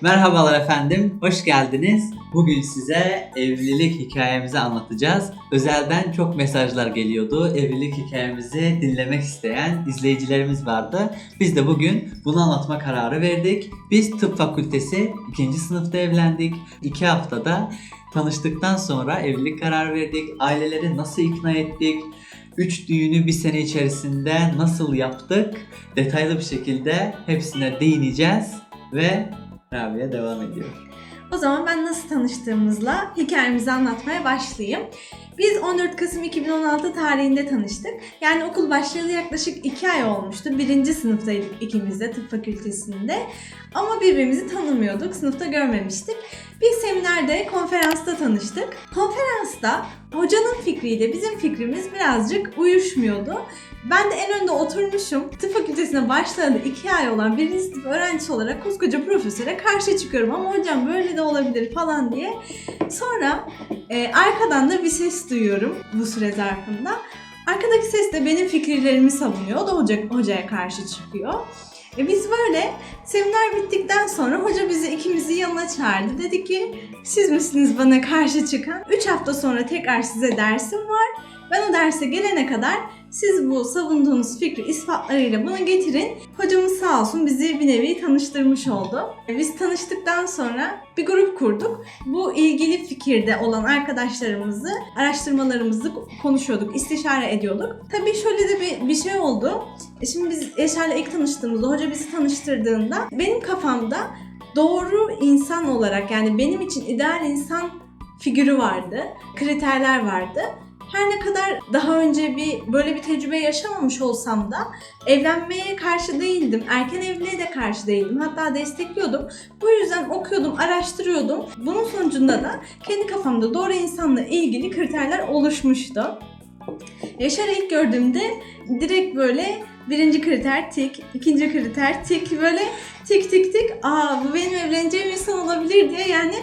Merhabalar efendim, hoş geldiniz. Bugün size evlilik hikayemizi anlatacağız. Özelden çok mesajlar geliyordu. Evlilik hikayemizi dinlemek isteyen izleyicilerimiz vardı. Biz de bugün bunu anlatma kararı verdik. Biz tıp fakültesi 2. sınıfta evlendik. 2 haftada tanıştıktan sonra evlilik kararı verdik. Aileleri nasıl ikna ettik? 3 düğünü bir sene içerisinde nasıl yaptık? Detaylı bir şekilde hepsine değineceğiz ve Rabia devam ediyor. O zaman ben nasıl tanıştığımızla hikayemizi anlatmaya başlayayım. Biz 14 Kasım 2016 tarihinde tanıştık. Yani okul başlayalı yaklaşık 2 ay olmuştu. Birinci sınıftaydık ikimiz de tıp fakültesinde. Ama birbirimizi tanımıyorduk, sınıfta görmemiştik. Bir seminerde, konferansta tanıştık. Konferansta hocanın fikriyle bizim fikrimiz birazcık uyuşmuyordu. Ben de en önde oturmuşum. Tıp fakültesine başladı 2 ay olan birinci sınıf öğrencisi olarak koskoca profesöre karşı çıkıyorum. Ama hocam böyle de olabilir falan diye. Sonra e, arkadan da bir ses duyuyorum bu süre zarfında. Arkadaki ses de benim fikirlerimi savunuyor. O da hoca, hocaya karşı çıkıyor. E biz böyle seminer bittikten sonra hoca bizi ikimizi yanına çağırdı. Dedi ki siz misiniz bana karşı çıkan? 3 hafta sonra tekrar size dersim var. Ben o derse gelene kadar siz bu savunduğunuz fikri ispatlarıyla bana getirin. Hocamız sağ olsun bizi bir nevi tanıştırmış oldu. Biz tanıştıktan sonra bir grup kurduk. Bu ilgili fikirde olan arkadaşlarımızı, araştırmalarımızı konuşuyorduk, istişare ediyorduk. Tabii şöyle de bir, bir şey oldu. E, Şimdi biz Yaşar'la ilk tanıştığımızda, hoca bizi tanıştırdığında benim kafamda doğru insan olarak yani benim için ideal insan figürü vardı, kriterler vardı. Her ne kadar daha önce bir böyle bir tecrübe yaşamamış olsam da evlenmeye karşı değildim. Erken evliliğe de karşı değildim. Hatta destekliyordum. Bu yüzden okuyordum, araştırıyordum. Bunun sonucunda da kendi kafamda doğru insanla ilgili kriterler oluşmuştu. Yaşar'ı ilk gördüğümde direkt böyle birinci kriter tik, ikinci kriter tik böyle tik tik tik aa bu benim evleneceğim insan olabilir diye yani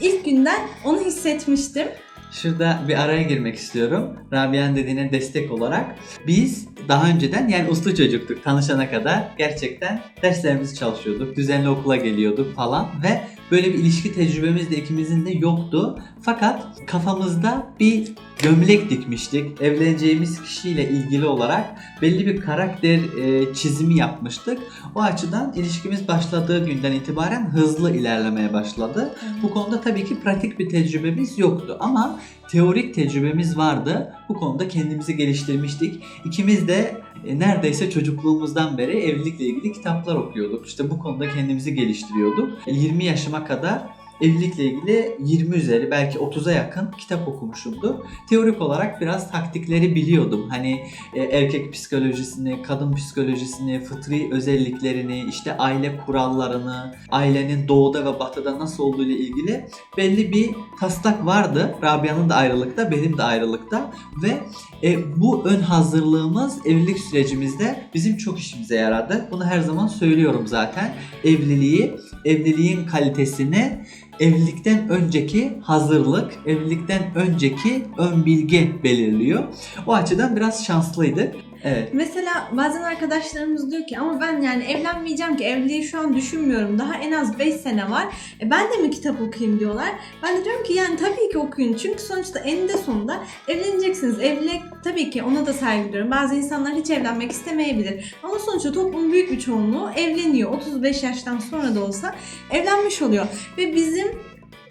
ilk günden onu hissetmiştim. Şurada bir araya girmek istiyorum. Rabia'nın dediğine destek olarak. Biz daha önceden yani uslu çocuktuk tanışana kadar. Gerçekten derslerimizi çalışıyorduk. Düzenli okula geliyorduk falan ve böyle bir ilişki tecrübemiz de ikimizin de yoktu. Fakat kafamızda bir gömlek dikmiştik. Evleneceğimiz kişiyle ilgili olarak belli bir karakter e, çizimi yapmıştık. O açıdan ilişkimiz başladığı günden itibaren hızlı ilerlemeye başladı. Bu konuda tabii ki pratik bir tecrübemiz yoktu ama teorik tecrübemiz vardı. Bu konuda kendimizi geliştirmiştik. İkimiz de e, neredeyse çocukluğumuzdan beri evlilikle ilgili kitaplar okuyorduk. İşte bu konuda kendimizi geliştiriyorduk. 20 yaşıma kadar evlilikle ilgili 20 üzeri belki 30'a yakın kitap okumuşumdur. Teorik olarak biraz taktikleri biliyordum. Hani e, erkek psikolojisini, kadın psikolojisini, fıtri özelliklerini, işte aile kurallarını, ailenin doğuda ve batıda nasıl olduğu ile ilgili belli bir taslak vardı. Rabia'nın da ayrılıkta, benim de ayrılıkta ve e, bu ön hazırlığımız evlilik sürecimizde bizim çok işimize yaradı. Bunu her zaman söylüyorum zaten. Evliliği, evliliğin kalitesini evlilikten önceki hazırlık, evlilikten önceki ön bilgi belirliyor. O açıdan biraz şanslıydık. Evet. Mesela bazen arkadaşlarımız diyor ki ama ben yani evlenmeyeceğim ki evliliği şu an düşünmüyorum. Daha en az 5 sene var. E ben de mi kitap okuyayım diyorlar. Ben de diyorum ki yani tabii ki okuyun. Çünkü sonuçta eninde sonunda evleneceksiniz. Evlilik tabii ki ona da saygı duyuyorum. Bazı insanlar hiç evlenmek istemeyebilir. Ama sonuçta toplumun büyük bir çoğunluğu evleniyor. 35 yaştan sonra da olsa evlenmiş oluyor. Ve bizim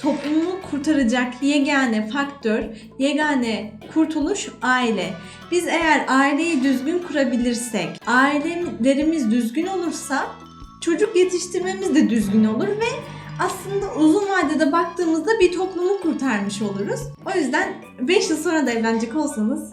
toplumu kurtaracak yegane faktör, yegane kurtuluş aile. Biz eğer aileyi düzgün kurabilirsek, ailelerimiz düzgün olursa çocuk yetiştirmemiz de düzgün olur ve aslında uzun vadede baktığımızda bir toplumu kurtarmış oluruz. O yüzden 5 yıl sonra da evlenecek olsanız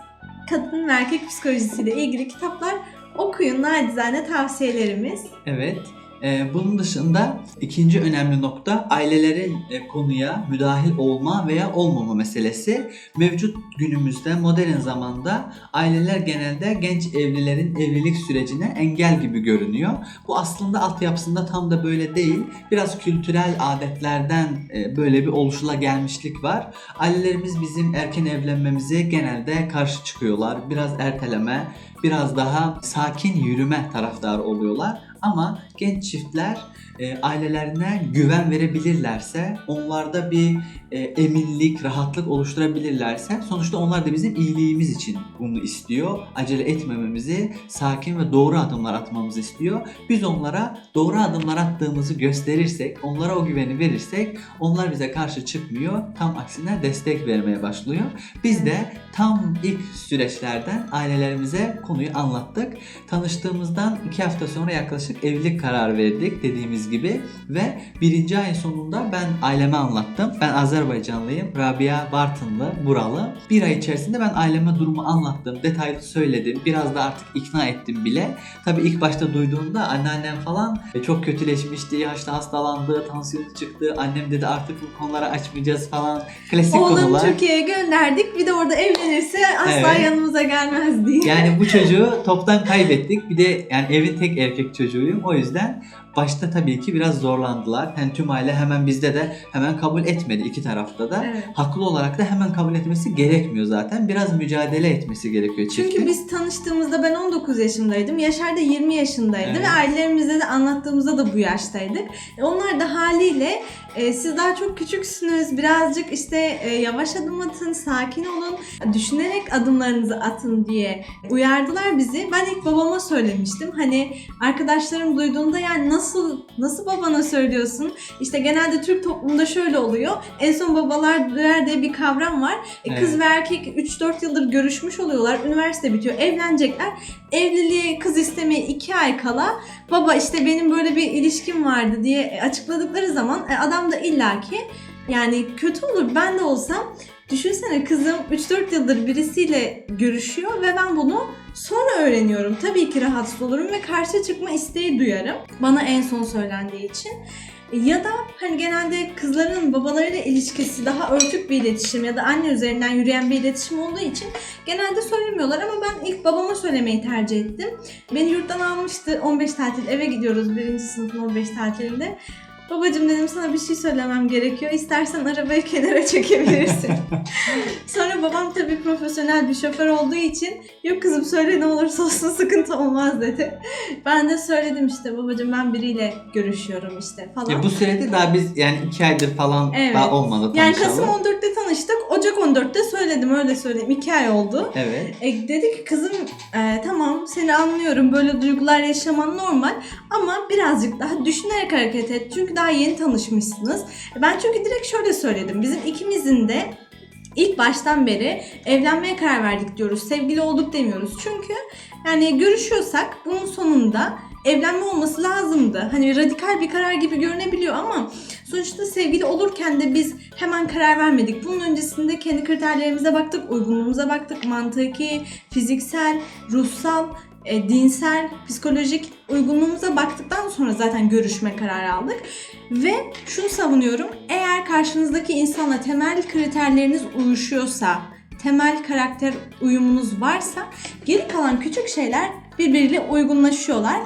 kadın ve erkek psikolojisiyle ilgili kitaplar okuyun nacizane tavsiyelerimiz. Evet. Ee, bunun dışında ikinci önemli nokta ailelerin e, konuya müdahil olma veya olmama meselesi. Mevcut günümüzde modern zamanda aileler genelde genç evlilerin evlilik sürecine engel gibi görünüyor. Bu aslında altyapısında tam da böyle değil. Biraz kültürel adetlerden e, böyle bir oluşula gelmişlik var. Ailelerimiz bizim erken evlenmemize genelde karşı çıkıyorlar. Biraz erteleme, biraz daha sakin yürüme taraftarı oluyorlar. Ama genç çiftler e, ailelerine güven verebilirlerse, onlarda bir e, eminlik, rahatlık oluşturabilirlerse sonuçta onlar da bizim iyiliğimiz için bunu istiyor. Acele etmememizi, sakin ve doğru adımlar atmamızı istiyor. Biz onlara doğru adımlar attığımızı gösterirsek, onlara o güveni verirsek onlar bize karşı çıkmıyor. Tam aksine destek vermeye başlıyor. Biz de tam ilk süreçlerden ailelerimize konuyu anlattık. Tanıştığımızdan iki hafta sonra yaklaşık evlilik kararı verdik dediğimiz gibi ve birinci ayın sonunda ben aileme anlattım. Ben Azerbaycanlıyım. Rabia Bartınlı, buralı. Bir ay içerisinde ben aileme durumu anlattım. Detaylı söyledim. Biraz da artık ikna ettim bile. Tabii ilk başta duyduğunda anneannem falan e, çok kötüleşmişti. Yaşta hastalandı, tansiyonu çıktı. Annem dedi artık bu konuları açmayacağız falan. Klasik Oğlanı konular. Türkiye'ye gönderdik. Bir de orada evlenirse asla Evet. yanımıza gelmez diye. Yani bu çocuğu toptan kaybettik. Bir de yani evin tek erkek çocuğuyum. O yüzden başta tabii ki biraz zorlandılar. Yani tüm aile hemen bizde de hemen kabul etmedi iki tarafta da. Evet. Haklı olarak da hemen kabul etmesi gerekmiyor zaten. Biraz mücadele etmesi gerekiyor çiftin. Çünkü biz tanıştığımızda ben 19 yaşındaydım. Yaşar da 20 yaşındaydı Evet. ve ailelerimize de anlattığımızda da bu yaştaydık. Onlar da haliyle e, siz daha çok küçüksünüz. Birazcık işte e, yavaş adım atın, sakin olun, düşünerek adımlarınızı atın diye uyardılar bizi. Ben ilk babama söylemiştim. Hani arkadaşlarım duyduğunda yani nasıl nasıl babana söylüyorsun? İşte genelde Türk toplumunda şöyle oluyor. En son babalar döner diye bir kavram var. E, Kız Evet. ve erkek 3-4 yıldır görüşmüş oluyorlar. Üniversite bitiyor. Evlenecekler. Evliliğe kız istemeye 2 ay kala baba işte benim böyle bir ilişkim vardı diye açıkladıkları zaman e, adam da illaki yani kötü olur. Ben de olsam düşünsene kızım 3-4 yıldır birisiyle görüşüyor ve ben bunu sonra öğreniyorum. Tabii ki rahatsız olurum ve karşı çıkma isteği duyarım. Bana en son söylendiği için. Ya da hani genelde kızların babalarıyla ilişkisi daha örtük bir iletişim ya da anne üzerinden yürüyen bir iletişim olduğu için genelde söylemiyorlar ama ben ilk babama söylemeyi tercih ettim. Beni yurttan almıştı 15 tatil eve gidiyoruz birinci sınıfın 15 tatilinde. Babacım dedim sana bir şey söylemem gerekiyor. İstersen arabayı kenara çekebilirsin. Sonra babam tabii profesyonel bir şoför olduğu için yok kızım söyle ne olursa olsun sıkıntı olmaz dedi. Ben de söyledim işte babacım ben biriyle görüşüyorum işte falan. Ya bu sürede daha biz yani iki aydır falan Evet. daha olmadı Yani. Kasım 14'te tanıştık. Ocak 14'te söyledim öyle söyleyeyim. 2 ay oldu. Evet. E, dedi ki kızım e, tamam seni anlıyorum böyle duygular yaşaman normal ama birazcık daha düşünerek hareket et. Çünkü daha yeni tanışmışsınız. Ben çünkü direkt şöyle söyledim. Bizim ikimizin de ilk baştan beri evlenmeye karar verdik diyoruz. Sevgili olduk demiyoruz. Çünkü yani görüşüyorsak bunun sonunda evlenme olması lazımdı. Hani radikal bir karar gibi görünebiliyor ama sonuçta sevgili olurken de biz hemen karar vermedik. Bunun öncesinde kendi kriterlerimize baktık, uygunluğumuza baktık, mantıki, fiziksel, ruhsal, e, dinsel, psikolojik uygunluğumuza baktıktan sonra zaten görüşme kararı aldık. Ve şunu savunuyorum. Eğer karşınızdaki insanla temel kriterleriniz uyuşuyorsa, temel karakter uyumunuz varsa geri kalan küçük şeyler birbiriyle uygunlaşıyorlar.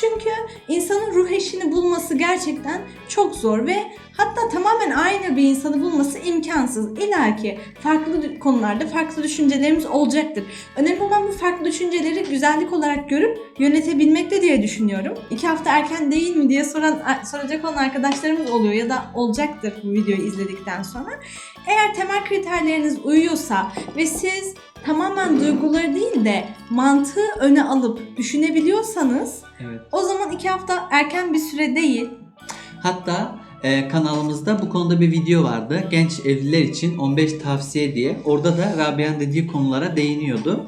Çünkü insanın ruh eşini bulması gerçekten çok zor ve hatta tamamen aynı bir insanı bulması imkansız. İlla ki farklı konularda farklı düşüncelerimiz olacaktır. Önemli olan bu farklı düşünceleri güzellik olarak görüp yönetebilmekte diye düşünüyorum. İki hafta erken değil mi diye soran soracak olan arkadaşlarımız oluyor ya da olacaktır bu videoyu izledikten sonra. Eğer temel kriterleriniz uyuyorsa ve siz tamamen duyguları değil de mantığı öne alıp düşünebiliyorsanız Evet. o zaman iki hafta erken bir süre değil. Hatta e, kanalımızda bu konuda bir video vardı. Genç evliler için 15 tavsiye diye. Orada da Rabia'nın dediği konulara değiniyordu.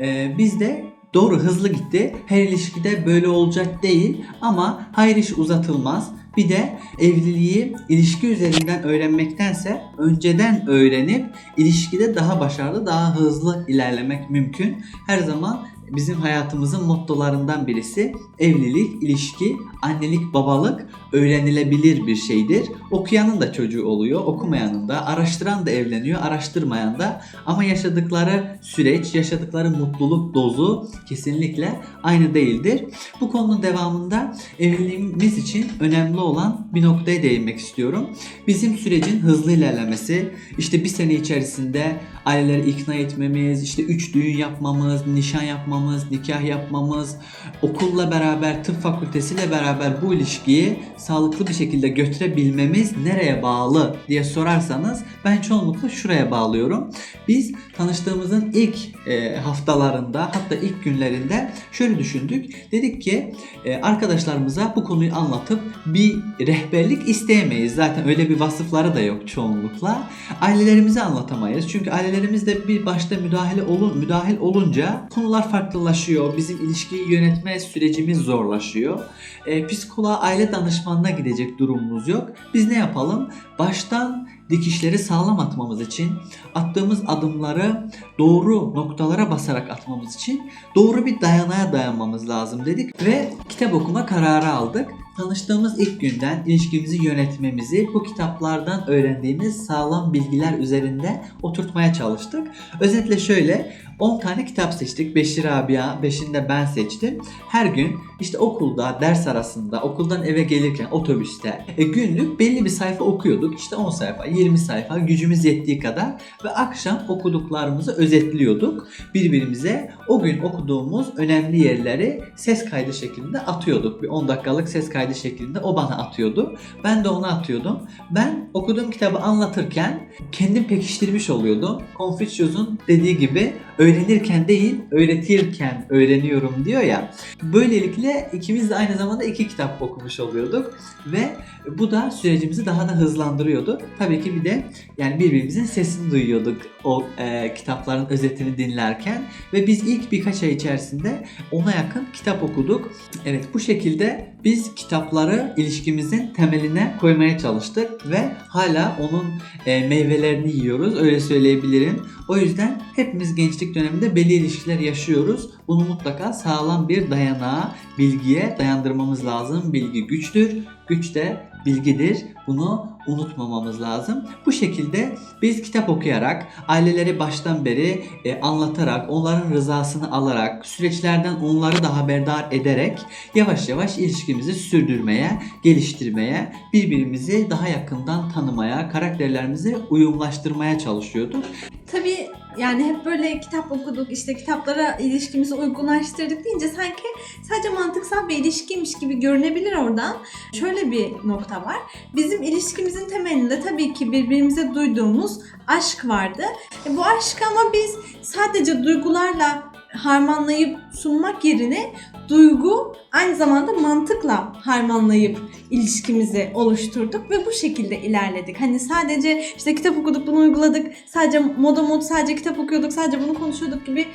E, biz de doğru hızlı gitti. Her ilişkide böyle olacak değil ama hayır iş uzatılmaz. Bir de evliliği ilişki üzerinden öğrenmektense önceden öğrenip ilişkide daha başarılı, daha hızlı ilerlemek mümkün. Her zaman bizim hayatımızın mottolarından birisi evlilik, ilişki, annelik, babalık öğrenilebilir bir şeydir. Okuyanın da çocuğu oluyor, okumayanın da, araştıran da evleniyor, araştırmayan da. Ama yaşadıkları süreç, yaşadıkları mutluluk dozu kesinlikle aynı değildir. Bu konunun devamında evliliğimiz için önemli olan bir noktaya değinmek istiyorum. Bizim sürecin hızlı ilerlemesi, işte bir sene içerisinde aileleri ikna etmemiz, işte üç düğün yapmamız, nişan yapmamız, tanışmamız, nikah yapmamız, okulla beraber, tıp fakültesiyle beraber bu ilişkiyi sağlıklı bir şekilde götürebilmemiz nereye bağlı diye sorarsanız ben çoğunlukla şuraya bağlıyorum. Biz tanıştığımızın ilk e, haftalarında hatta ilk günlerinde şöyle düşündük. Dedik ki e, arkadaşlarımıza bu konuyu anlatıp bir rehberlik isteyemeyiz. Zaten öyle bir vasıfları da yok çoğunlukla. Ailelerimize anlatamayız. Çünkü ailelerimiz de bir başta müdahale olun müdahil olunca konular farklılaşıyor. Bizim ilişkiyi yönetme sürecimiz zorlaşıyor. E, psikoloğa, aile danışmanına gidecek durumumuz yok. Biz ne yapalım? Baştan dikişleri sağlam atmamız için, attığımız adımları doğru noktalara basarak atmamız için doğru bir dayanağa dayanmamız lazım dedik ve kitap okuma kararı aldık. Tanıştığımız ilk günden ilişkimizi yönetmemizi bu kitaplardan öğrendiğimiz sağlam bilgiler üzerinde oturtmaya çalıştık. Özetle şöyle 10 tane kitap seçtik. 5'i Rabia, 5'ini de ben seçtim. Her gün işte okulda, ders arasında, okuldan eve gelirken otobüste e, günlük belli bir sayfa okuyorduk. İşte 10 sayfa, 20 sayfa gücümüz yettiği kadar ve akşam okuduklarımızı özetliyorduk. Birbirimize o gün okuduğumuz önemli yerleri ses kaydı şeklinde atıyorduk. Bir 10 dakikalık ses kaydı şeklinde o bana atıyordu. Ben de ona atıyordum. Ben okuduğum kitabı anlatırken kendim pekiştirmiş oluyordum. Confucius'un dediği gibi öğrenirken değil, öğretirken öğreniyorum diyor ya. Böylelikle ikimiz de aynı zamanda iki kitap okumuş oluyorduk ve bu da sürecimizi daha da hızlandırıyordu. Tabii ki bir de yani birbirimizin sesini duyuyorduk o e, kitapların özetini dinlerken ve biz ilk birkaç ay içerisinde ona yakın kitap okuduk. Evet bu şekilde biz kitapları ilişkimizin temeline koymaya çalıştık ve hala onun e, meyvelerini yiyoruz öyle söyleyebilirim. O yüzden hepimiz gençlik döneminde belli ilişkiler yaşıyoruz. Bunu mutlaka sağlam bir dayanağa, bilgiye dayandırmamız lazım. Bilgi güçtür, güç de bilgidir. Bunu unutmamamız lazım. Bu şekilde biz kitap okuyarak, aileleri baştan beri e, anlatarak, onların rızasını alarak, süreçlerden onları da haberdar ederek yavaş yavaş ilişkimizi sürdürmeye, geliştirmeye, birbirimizi daha yakından tanımaya, karakterlerimizi uyumlaştırmaya çalışıyorduk. Tabii yani hep böyle kitap okuduk, işte kitaplara ilişkimizi uygunlaştırdık deyince sanki sadece mantıksal bir ilişkiymiş gibi görünebilir oradan. Şöyle bir nokta var. Bizim ilişkimizin temelinde tabii ki birbirimize duyduğumuz aşk vardı. E bu aşkı ama biz sadece duygularla harmanlayıp sunmak yerine duygu aynı zamanda mantıkla harmanlayıp ilişkimizi oluşturduk ve bu şekilde ilerledik. Hani sadece işte kitap okuduk bunu uyguladık. Sadece moda mod sadece kitap okuyorduk sadece bunu konuşuyorduk gibi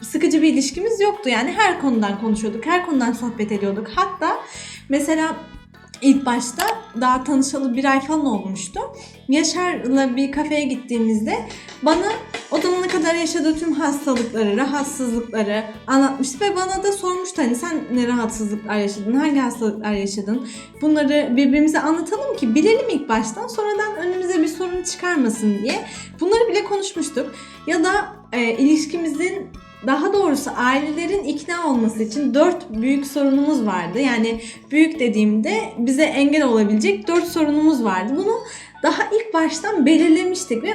sıkıcı bir ilişkimiz yoktu. Yani her konudan konuşuyorduk, her konudan sohbet ediyorduk. Hatta mesela ilk başta daha tanışalı bir ay falan olmuştu. Yaşar'la bir kafeye gittiğimizde bana o zamana kadar yaşadığı tüm hastalıkları, rahatsızlıkları anlatmıştı ve bana da sormuştu hani sen ne rahatsızlıklar yaşadın, hangi hastalıklar yaşadın? Bunları birbirimize anlatalım ki bilelim ilk baştan sonradan önümüze bir sorun çıkarmasın diye. Bunları bile konuşmuştuk. Ya da e, ilişkimizin daha doğrusu ailelerin ikna olması için dört büyük sorunumuz vardı. Yani büyük dediğimde bize engel olabilecek dört sorunumuz vardı. Bunu daha ilk baştan belirlemiştik ve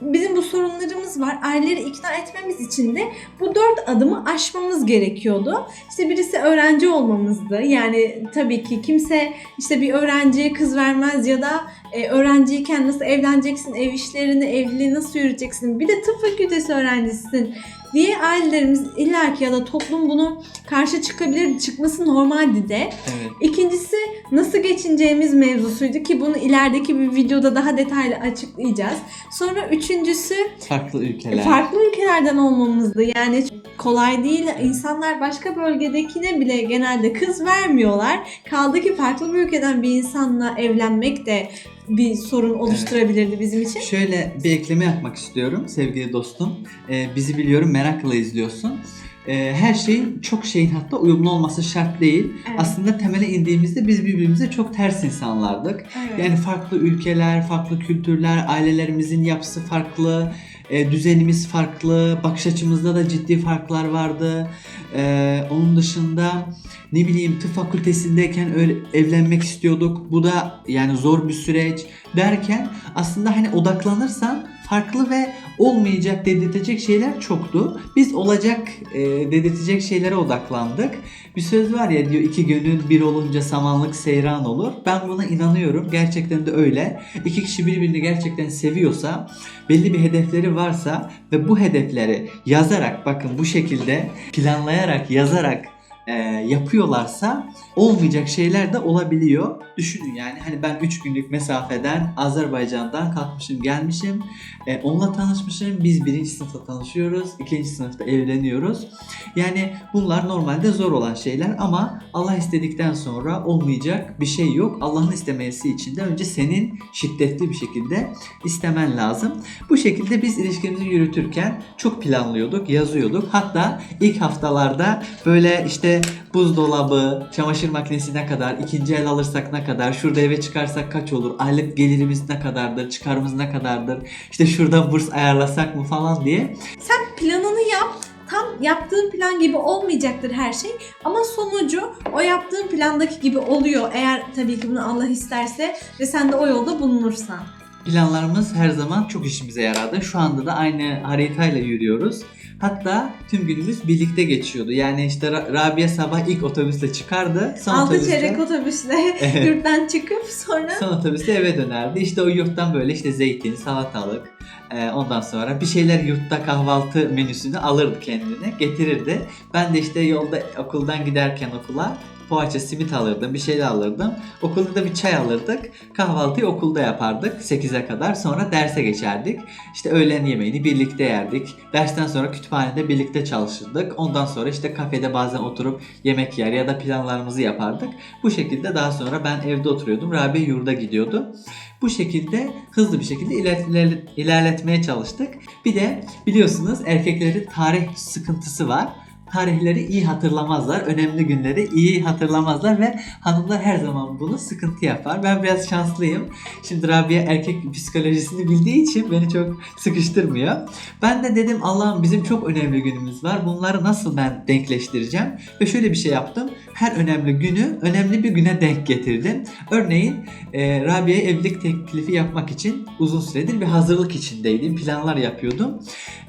bizim bu sorunlarımız var. Aileleri ikna etmemiz için de bu dört adımı aşmamız gerekiyordu. İşte birisi öğrenci olmamızdı. Yani tabii ki kimse işte bir öğrenciye kız vermez ya da e, öğrenciyken nasıl evleneceksin, ev işlerini, evliliği nasıl yürüteceksin, bir de tıp fakültesi öğrencisisin diye ailelerimiz illaki ya da toplum bunu karşı çıkabilir, çıkması normaldi de. Evet. İkincisi nasıl geçineceğimiz mevzusuydu ki bunu ilerideki bir videoda daha detaylı açıklayacağız. Sonra üçüncüsü Farklı ülkeler. farklı ülkelerden olmamızdı. Yani kolay değil. İnsanlar başka bölgedekine bile genelde kız vermiyorlar. Kaldı ki farklı bir ülkeden bir insanla evlenmek de bir sorun oluşturabilirdi bizim için. Şöyle bir ekleme yapmak istiyorum sevgili dostum. Ee, bizi biliyorum merakla izliyorsun. Ee, her şeyin çok şeyin hatta uyumlu olması şart değil. Evet. Aslında temele indiğimizde biz birbirimize çok ters insanlardık. Evet. Yani farklı ülkeler, farklı kültürler, ailelerimizin yapısı farklı, e, düzenimiz farklı, bakış açımızda da ciddi farklar vardı. E, onun dışında ne bileyim tıp fakültesindeyken öyle evlenmek istiyorduk. Bu da yani zor bir süreç derken aslında hani odaklanırsan farklı ve olmayacak dedirtecek şeyler çoktu. Biz olacak e, dedirtecek şeylere odaklandık. Bir söz var ya diyor iki gönül bir olunca samanlık seyran olur. Ben buna inanıyorum. Gerçekten de öyle. İki kişi birbirini gerçekten seviyorsa, belli bir hedefleri varsa ve bu hedefleri yazarak bakın bu şekilde planlayarak yazarak e, yapıyorlarsa olmayacak şeyler de olabiliyor. Düşünün yani hani ben 3 günlük mesafeden Azerbaycan'dan kalkmışım gelmişim. E, onunla tanışmışım. Biz birinci sınıfta tanışıyoruz. ikinci sınıfta evleniyoruz. Yani bunlar normalde zor olan şeyler ama Allah istedikten sonra olmayacak bir şey yok. Allah'ın istemesi için de önce senin şiddetli bir şekilde istemen lazım. Bu şekilde biz ilişkimizi yürütürken çok planlıyorduk, yazıyorduk. Hatta ilk haftalarda böyle işte buzdolabı, çamaşır makinesi ne kadar, ikinci el alırsak ne kadar, şurada eve çıkarsak kaç olur, aylık gelirimiz ne kadardır, çıkarımız ne kadardır, işte şuradan burs ayarlasak mı falan diye. Sen planını yap. Tam yaptığın plan gibi olmayacaktır her şey ama sonucu o yaptığın plandaki gibi oluyor eğer tabii ki bunu Allah isterse ve sen de o yolda bulunursan. Planlarımız her zaman çok işimize yaradı. Şu anda da aynı haritayla yürüyoruz. Hatta tüm günümüz birlikte geçiyordu. Yani işte Ra- Rabia sabah ilk otobüsle çıkardı. Son Altı otobüsle- çeyrek otobüsle Evet. yurttan çıkıp sonra Son otobüste eve dönerdi. İşte o yurttan böyle işte zeytin, salatalık, e, ondan sonra bir şeyler yurtta kahvaltı menüsünü alırdı kendine, getirirdi. Ben de işte yolda okuldan giderken okula poğaça, simit alırdım, bir şeyler alırdım. Okulda da bir çay alırdık. Kahvaltıyı okulda yapardık 8'e kadar. Sonra derse geçerdik. İşte öğlen yemeğini birlikte yerdik. Dersten sonra kütüphanede birlikte çalışırdık. Ondan sonra işte kafede bazen oturup yemek yer ya da planlarımızı yapardık. Bu şekilde daha sonra ben evde oturuyordum. Rabia yurda gidiyordu. Bu şekilde hızlı bir şekilde iler- iler- ilerletmeye çalıştık. Bir de biliyorsunuz erkeklerin tarih sıkıntısı var. Tarihleri iyi hatırlamazlar, önemli günleri iyi hatırlamazlar ve hanımlar her zaman bunu sıkıntı yapar. Ben biraz şanslıyım. Şimdi Rabia erkek psikolojisini bildiği için beni çok sıkıştırmıyor. Ben de dedim Allah'ım bizim çok önemli günümüz var. Bunları nasıl ben denkleştireceğim? Ve şöyle bir şey yaptım. Her önemli günü önemli bir güne denk getirdim. Örneğin e, Rabia'ya evlilik teklifi yapmak için uzun süredir bir hazırlık içindeydim. Planlar yapıyordum.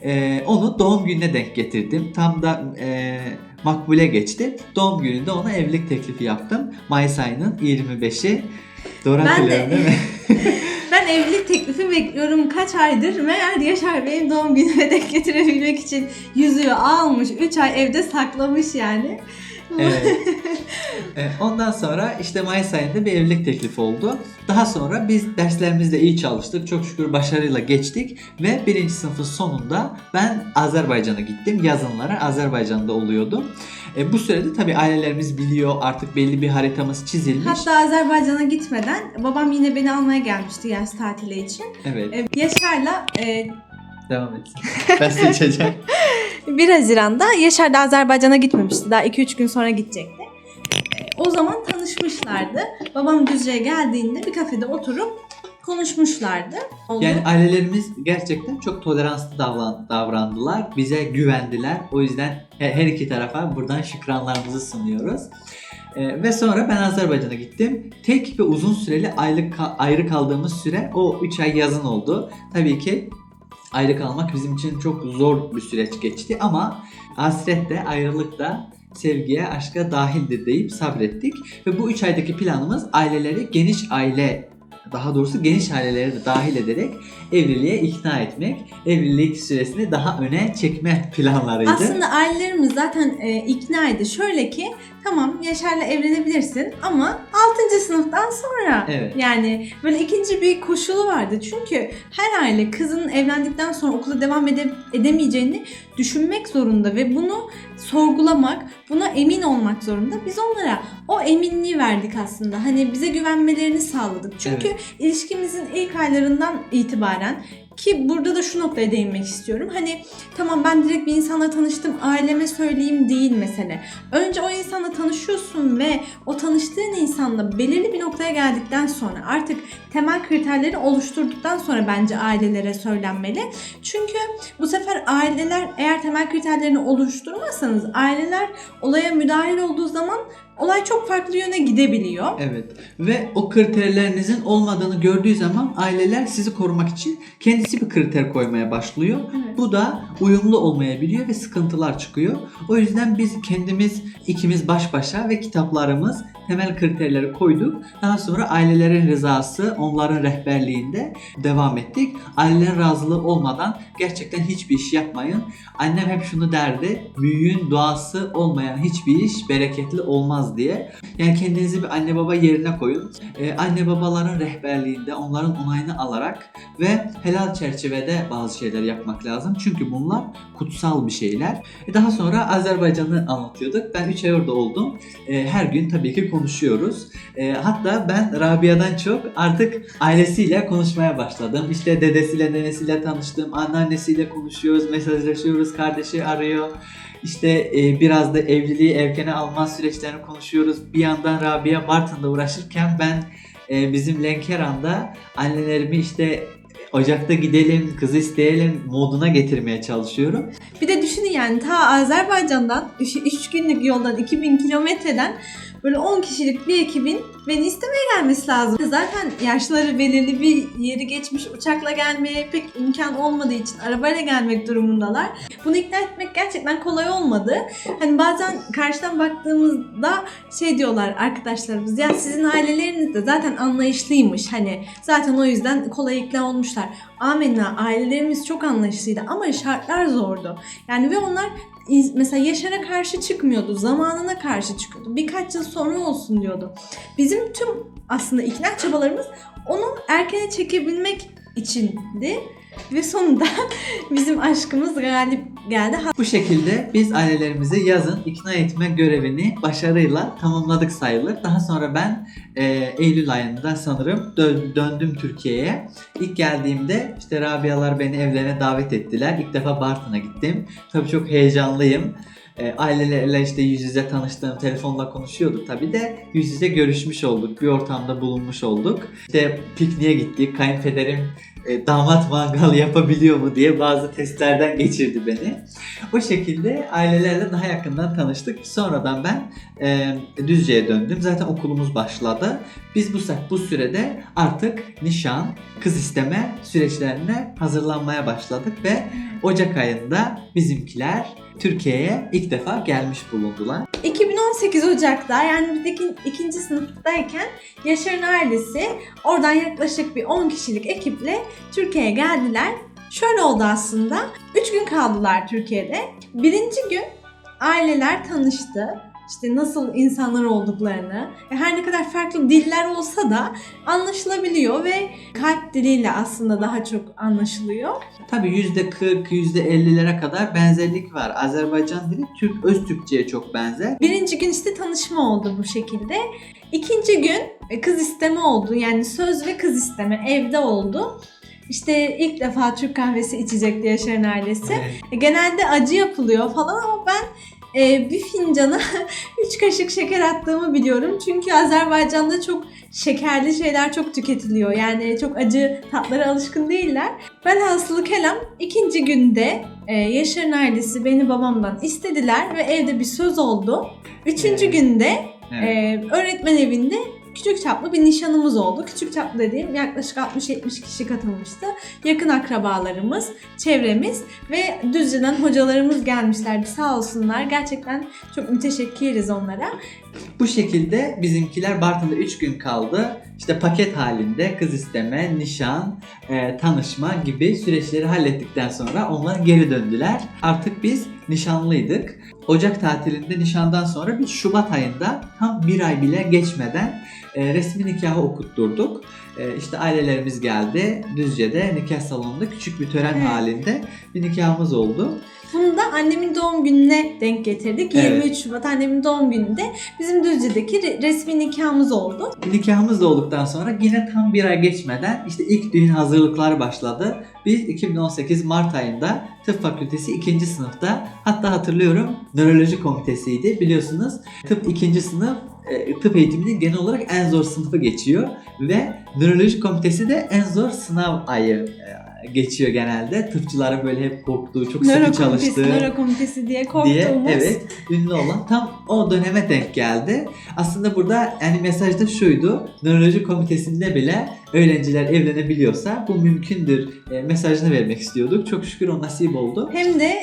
E, onu doğum gününe denk getirdim. Tam da e, makbule geçti. Doğum gününde ona evlilik teklifi yaptım. Mayıs ayının 25'i. Doğru Ben de- hatırlıyorum değil mi? ben evlilik teklifi bekliyorum kaç aydır. Meğer Yaşar Bey'in doğum gününe denk getirebilmek için yüzüğü almış. 3 ay evde saklamış yani. Evet. E, Ondan sonra işte Mayıs ayında bir evlilik teklifi oldu. Daha sonra biz derslerimizde iyi çalıştık. Çok şükür başarıyla geçtik. Ve birinci sınıfın sonunda ben Azerbaycan'a gittim. Yazınlara Azerbaycan'da oluyordum. E, bu sürede tabii ailelerimiz biliyor artık belli bir haritamız çizilmiş. Hatta Azerbaycan'a gitmeden babam yine beni almaya gelmişti yaz tatili için. Evet E, Yaşar'la e, devam etsin. Ben seçeceğim. 1 Haziran'da Yaşar da Azerbaycan'a gitmemişti. Daha 2-3 gün sonra gidecekti. E, O zaman tanışmışlardı. Babam Düzce'ye geldiğinde bir kafede oturup konuşmuşlardı. Oldu. Yani ailelerimiz gerçekten çok toleranslı davran- davrandılar. Bize güvendiler. O yüzden he- her iki tarafa buradan şükranlarımızı sunuyoruz. Ee, ve sonra ben Azerbaycan'a gittim. Tek ve uzun süreli aylık ka- ayrı kaldığımız süre o 3 ay yazın oldu. Tabii ki ayrı kalmak bizim için çok zor bir süreç geçti ama hasret de ayrılık da sevgiye, aşka dahildir deyip sabrettik. Ve bu 3 aydaki planımız aileleri geniş aile daha doğrusu geniş aileleri de dahil ederek evliliğe ikna etmek, evlilik süresini daha öne çekme planlarıydı. Aslında ailelerimiz zaten e, iknaydı. Şöyle ki tamam Yaşar'la evlenebilirsin ama 6. sınıftan sonra. Evet. Yani böyle ikinci bir koşulu vardı. Çünkü her aile kızının evlendikten sonra okula devam ede- edemeyeceğini düşünmek zorunda ve bunu sorgulamak, buna emin olmak zorunda. Biz onlara o eminliği verdik aslında. Hani bize güvenmelerini sağladık. Çünkü ilişkimizin ilk aylarından itibaren ki burada da şu noktaya değinmek istiyorum. Hani tamam ben direkt bir insanla tanıştım aileme söyleyeyim değil mesele. Önce o insanla tanışıyorsun ve o tanıştığın insanla belirli bir noktaya geldikten sonra artık temel kriterleri oluşturduktan sonra bence ailelere söylenmeli. Çünkü bu sefer aileler eğer temel kriterlerini oluşturmazsanız aileler olaya müdahil olduğu zaman olay çok farklı yöne gidebiliyor. Evet ve o kriterlerinizin olmadığını gördüğü zaman aileler sizi korumak için kendisi bir kriter koymaya başlıyor. Evet. Bu da uyumlu olmayabiliyor ve sıkıntılar çıkıyor. O yüzden biz kendimiz ikimiz baş başa ve kitaplarımız temel kriterleri koyduk. Daha sonra ailelerin rızası, onların rehberliğinde devam ettik. Ailelerin razılığı olmadan gerçekten hiçbir iş yapmayın. Annem hep şunu derdi. Büyüğün duası olmayan hiçbir iş bereketli olmaz diye. Yani kendinizi bir anne baba yerine koyun. Ee, anne babaların rehberliğinde onların onayını alarak ve helal çerçevede bazı şeyler yapmak lazım. Çünkü bunlar kutsal bir şeyler. E, Daha sonra Azerbaycan'ı anlatıyorduk. Ben 3 ay orada oldum. E, Her gün tabii ki konuşuyoruz. E, Hatta ben Rabia'dan çok artık ailesiyle konuşmaya başladım. İşte dedesiyle, nenesiyle tanıştım. Anneannesiyle konuşuyoruz, mesajlaşıyoruz. Kardeşi arıyor. İşte e, biraz da evliliği erkene alma süreçlerini konuşuyoruz. Bir yandan Rabia Bartın'da uğraşırken ben e, bizim Lenkeran'da annelerimi işte Ocakta gidelim, kız isteyelim moduna getirmeye çalışıyorum. Bir de düşünün yani ta Azerbaycan'dan 3 günlük yoldan 2000 kilometreden böyle 10 kişilik bir ekibin beni istemeye gelmesi lazım. Zaten yaşları belirli bir yeri geçmiş uçakla gelmeye pek imkan olmadığı için arabayla gelmek durumundalar. Bunu ikna etmek gerçekten kolay olmadı. Hani bazen karşıdan baktığımızda şey diyorlar arkadaşlarımız ya sizin aileleriniz de zaten anlayışlıymış. Hani zaten o yüzden kolay ikna olmuşlar. Amenna ailelerimiz çok anlayışlıydı ama şartlar zordu. Yani ve onlar mesela Yaşar'a karşı çıkmıyordu. Zamanına karşı çıkıyordu. Birkaç yıl sonra olsun diyordu. Bizim tüm aslında ikna çabalarımız onu erkene çekebilmek içindi. Ve sonunda bizim aşkımız galip geldi. Bu şekilde biz ailelerimizi yazın ikna etme görevini başarıyla tamamladık sayılır. Daha sonra ben e, Eylül ayında sanırım dö- döndüm Türkiye'ye. İlk geldiğimde işte Rabialar beni evlerine davet ettiler. İlk defa Bartın'a gittim. Tabii çok heyecanlıyım. E, ailelerle işte yüz yüze tanıştığım, telefonla konuşuyorduk tabii de yüz yüze görüşmüş olduk. Bir ortamda bulunmuş olduk. İşte pikniğe gittik. Kayınpederim e, damat mangal yapabiliyor mu diye bazı testlerden geçirdi beni. O şekilde ailelerle daha yakından tanıştık. Sonradan ben e, Düzce'ye döndüm. Zaten okulumuz başladı. Biz bu bu sürede artık nişan, kız isteme süreçlerine hazırlanmaya başladık ve Ocak ayında bizimkiler Türkiye'ye ilk defa gelmiş bulundular. 2018 Ocak'ta yani biz iki- ikinci sınıftayken Yaşar'ın ailesi oradan yaklaşık bir 10 kişilik ekiple Türkiye'ye geldiler. Şöyle oldu aslında. 3 gün kaldılar Türkiye'de. Birinci gün aileler tanıştı. İşte nasıl insanlar olduklarını. E, Her ne kadar farklı diller olsa da anlaşılabiliyor ve kalp diliyle aslında daha çok anlaşılıyor. Tabii %40, %50'lere kadar benzerlik var. Azerbaycan dili Türk öz Türkçe'ye çok benzer. Birinci gün işte tanışma oldu bu şekilde. İkinci gün e, kız isteme oldu. Yani söz ve kız isteme evde oldu. İşte ilk defa Türk kahvesi içecekti Yaşar'ın ailesi. Evet. E, Genelde acı yapılıyor falan ama ben e, bir fincana 3 kaşık şeker attığımı biliyorum. Çünkü Azerbaycan'da çok şekerli şeyler çok tüketiliyor. Yani çok acı tatlara alışkın değiller. Ben hasılı kelam ikinci günde e, Yaşar'ın ailesi beni babamdan istediler ve evde bir söz oldu. Üçüncü günde Evet. ee, öğretmen evinde küçük çaplı bir nişanımız oldu. Küçük çaplı dediğim yaklaşık 60-70 kişi katılmıştı. Yakın akrabalarımız, çevremiz ve Düzce'den hocalarımız gelmişlerdi. Sağ olsunlar. Gerçekten çok müteşekkiriz onlara. Bu şekilde bizimkiler Bartın'da 3 gün kaldı. İşte paket halinde kız isteme, nişan, e, tanışma gibi süreçleri hallettikten sonra onlar geri döndüler. Artık biz nişanlıydık. Ocak tatilinde nişandan sonra bir Şubat ayında tam bir ay bile geçmeden e, resmi nikahı okutturduk. E, işte ailelerimiz geldi. Düzce'de nikah salonunda küçük bir tören Evet. halinde bir nikahımız oldu. Bunu da annemin doğum gününe denk getirdik. Evet. 23 Şubat annemin doğum gününde bizim Düzce'deki re- resmi nikahımız oldu. Nikahımız da olduktan sonra yine tam bir ay geçmeden işte ilk düğün hazırlıkları başladı. Biz 2018 Mart ayında tıp fakültesi 2. sınıfta hatta hatırlıyorum nöroloji komitesiydi biliyorsunuz. Tıp 2. sınıf e, tıp eğitiminin genel olarak en zor sınıfı geçiyor ve nöroloji komitesi de en zor sınav ayı e, geçiyor genelde. Tıpçıların böyle hep korktuğu, çok sıkı Nörokomitesi, çalıştığı nörokomitesi diye diye korktuğumuz. evet ünlü olan tam o döneme denk geldi. Aslında burada yani mesajda şuydu. Nöroloji komitesinde bile öğrenciler evlenebiliyorsa bu mümkündür e, mesajını vermek istiyorduk. Çok şükür o nasip oldu. Hem de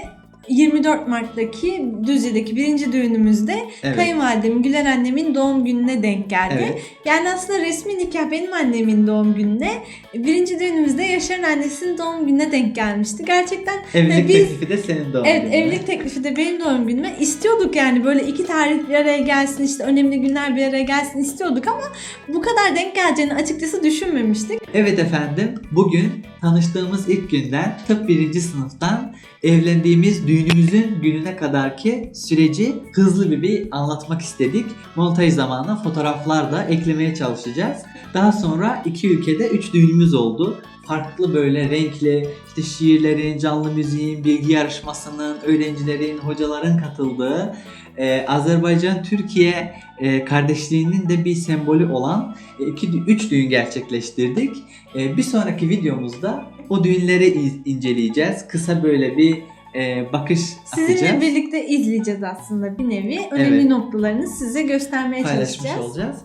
24 Mart'taki Düzce'deki birinci düğünümüzde Evet. kayınvalidem Güler annemin doğum gününe denk geldi. Evet. Yani aslında resmi nikah benim annemin doğum gününe, birinci düğünümüzde Yaşar'ın annesinin doğum gününe denk gelmişti. Gerçekten Evlilik biz- teklifi de senin doğum evet gününe. evlilik teklifi de benim doğum günüme istiyorduk yani böyle iki tarih bir araya gelsin işte önemli günler bir araya gelsin istiyorduk ama bu kadar denk geleceğini açıkçası düşünmemiştik. Evet efendim, bugün tanıştığımız ilk günden tıp birinci sınıftan evlendiğimiz düğünümüzün gününe kadarki süreci hızlı bir bir anlatmak istedik. Montaj zamanı fotoğraflar da eklemeye çalışacağız. Daha sonra iki ülkede üç düğünümüz oldu. Farklı böyle renkli işte şiirlerin, canlı müziğin, bilgi yarışmasının, öğrencilerin, hocaların katıldığı e, Azerbaycan-Türkiye e, kardeşliğinin de bir sembolü olan e, iki, üç düğün gerçekleştirdik. E, bir sonraki videomuzda o düğünleri iz- inceleyeceğiz. Kısa böyle bir e, bakış Sizinle atacağız. birlikte izleyeceğiz aslında bir nevi. Önemli Evet. noktalarını size göstermeye paylaşmış çalışacağız. olacağız.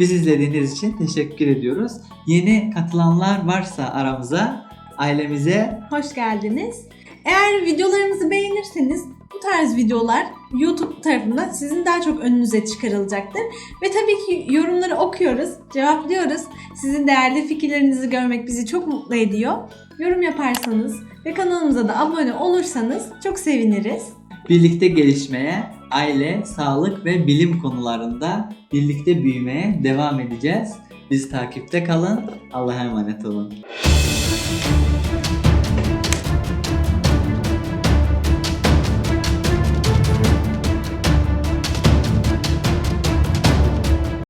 Biz izlediğiniz için teşekkür ediyoruz. Yeni katılanlar varsa aramıza, ailemize Hoş geldiniz. Eğer videolarımızı beğenirseniz bu tarz videolar YouTube tarafından sizin daha çok önünüze çıkarılacaktır. Ve tabii ki yorumları okuyoruz, cevaplıyoruz. Sizin değerli fikirlerinizi görmek bizi çok mutlu ediyor. Yorum yaparsanız ve kanalımıza da abone olursanız çok seviniriz. birlikte gelişmeye, aile, sağlık ve bilim konularında birlikte büyümeye devam edeceğiz. Bizi takipte kalın. Allah'a emanet olun.